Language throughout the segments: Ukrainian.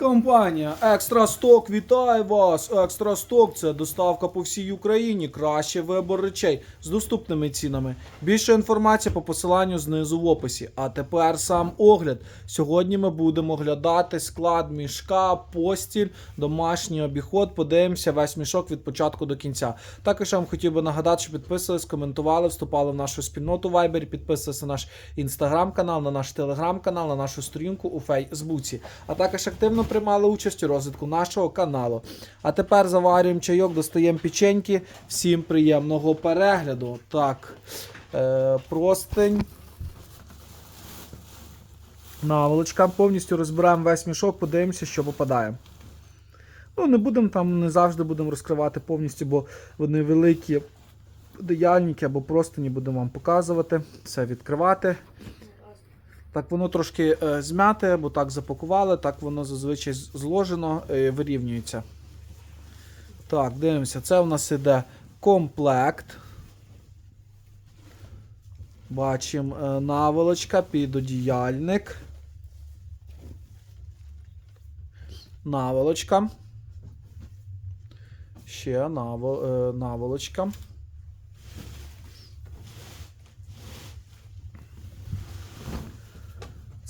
Компанія Екстра Сток вітає вас! Екстра Сток це доставка по всій Україні. Кращий вибор речей з доступними цінами. Більше інформації по посиланню знизу в описі. А тепер сам огляд. Сьогодні ми будемо оглядати склад мішка, постіль, домашній обіход. Подивимося весь мішок від початку до кінця. Також я вам хотів би нагадати, що підписувались, коментували, вступали в нашу спільноту Viber, підписувалися на наш інстаграм-канал, на наш телеграм-канал, на нашу сторінку у Фейсбуці. А також активно приймали участь у розвитку нашого каналу. А тепер заварюємо чайок, достаємо печеньки. Всім приємного перегляду. Так, е, простень. Наволочка. Повністю розбираємо весь мішок, подивимося, що попадає. Ну, не будемо там, не завжди будемо розкривати повністю, бо вони великі дияльники або просто не будемо вам показувати. Все відкривати. Так воно трошки е, змяте, бо так запакували, так воно зазвичай зложено, е, вирівнюється. Так, дивимося, це у нас іде комплект. Бачимо е, наволочка, підодіяльник. Наволочка. Ще наво, наволочка.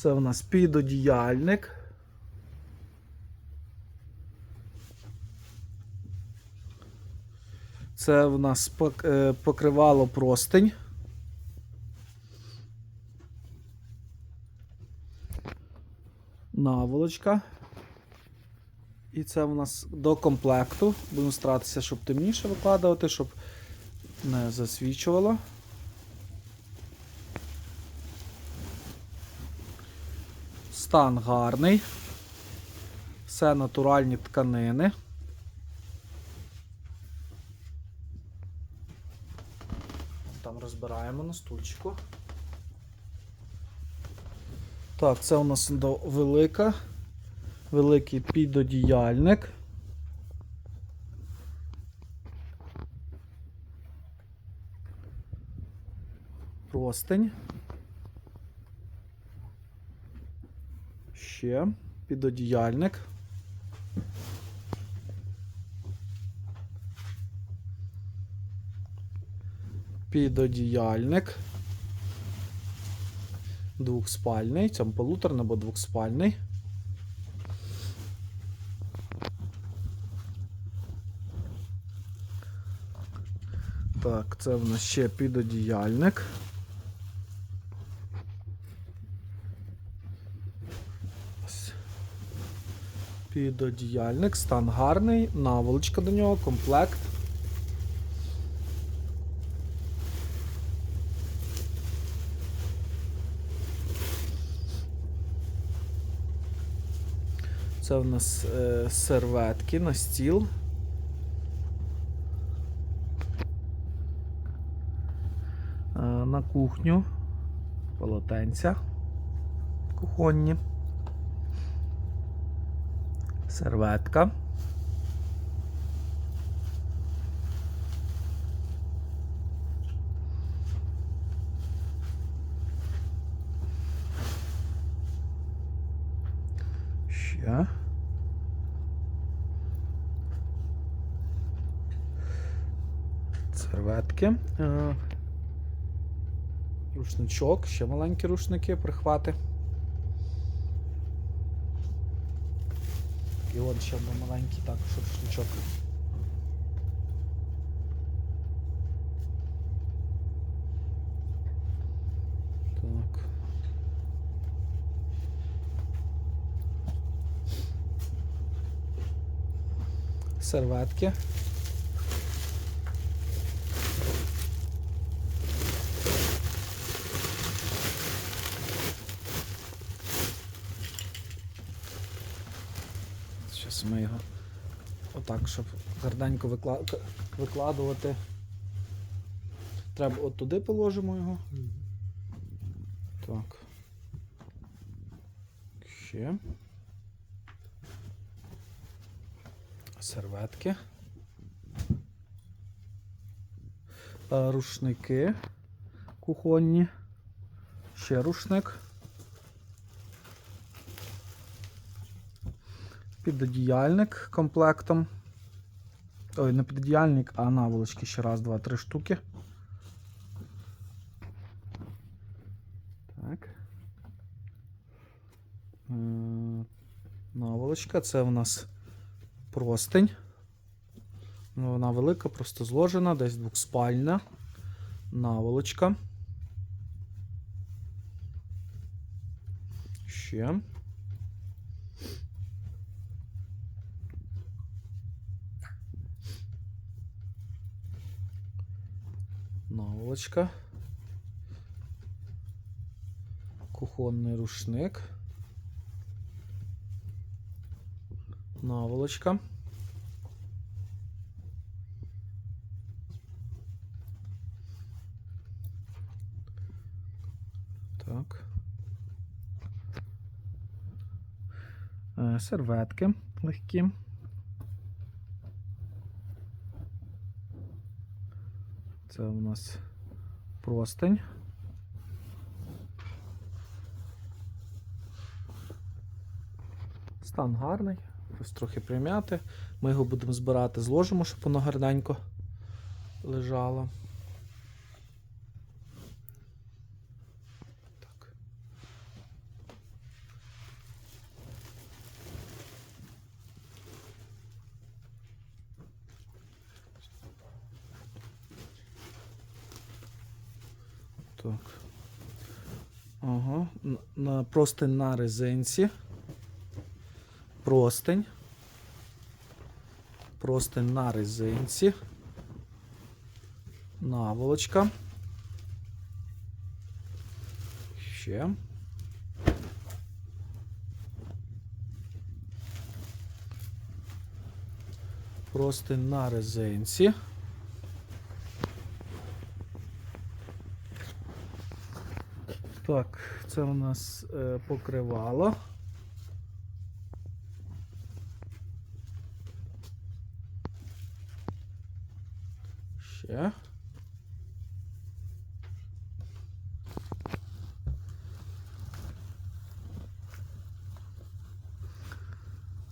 Це в нас підодіяльник. Це в нас е, покривало простень. Наволочка. І це в нас до комплекту. Будемо старатися, щоб темніше викладувати, щоб не засвічувало. Стан гарний. Все натуральні тканини. Там розбираємо на стульчику. Так, це у нас велика. Великий підодіяльник. Простень. Ще підодіяльник. Підодіяльник. Двохспальний. Це полуторний або двохспальний. Так, це в нас ще підодіяльник. Підодіяльник, стан гарний, наволочка до нього, комплект. Це в нас е, серветки на стіл. Е, на кухню полотенця кухонні. Серветка. Ще. Серветки. Е, Рушничок, ще маленькі рушники, прихвати. І от ще маленький також рушничок. Так. Серветки. Отак, щоб гарненько викла- викладувати. Треба от туди положимо його. Так. Ще. Серветки. Е, Рушники кухонні. Ще рушник. Підодіяльник комплектом. Ой, не підодіяльник, а наволочки ще раз, два, три штуки. Так. Е, Наволочка, це у нас простень. Ну, Вона велика, просто зложена, десь двохспальна. Наволочка. Ще. Наволочка. Кухонний рушник. Наволочка. Так. Е, Серветки легкі. Це у нас простень. Стан гарний, ось трохи прим'яти. Ми його будемо збирати, зложимо, щоб воно гарненько лежало. Так. Ага. На, простень на резинці. Простень. Простень на резинці. Наволочка. Ще. Простень на резинці. Так, це у нас е, покривало. Ще.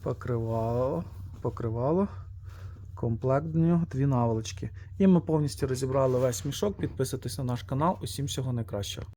Покривало. Покривало. Комплект до нього, дві наволочки. І ми повністю розібрали весь мішок. Підписуйтесь на наш канал. Усім всього найкращого.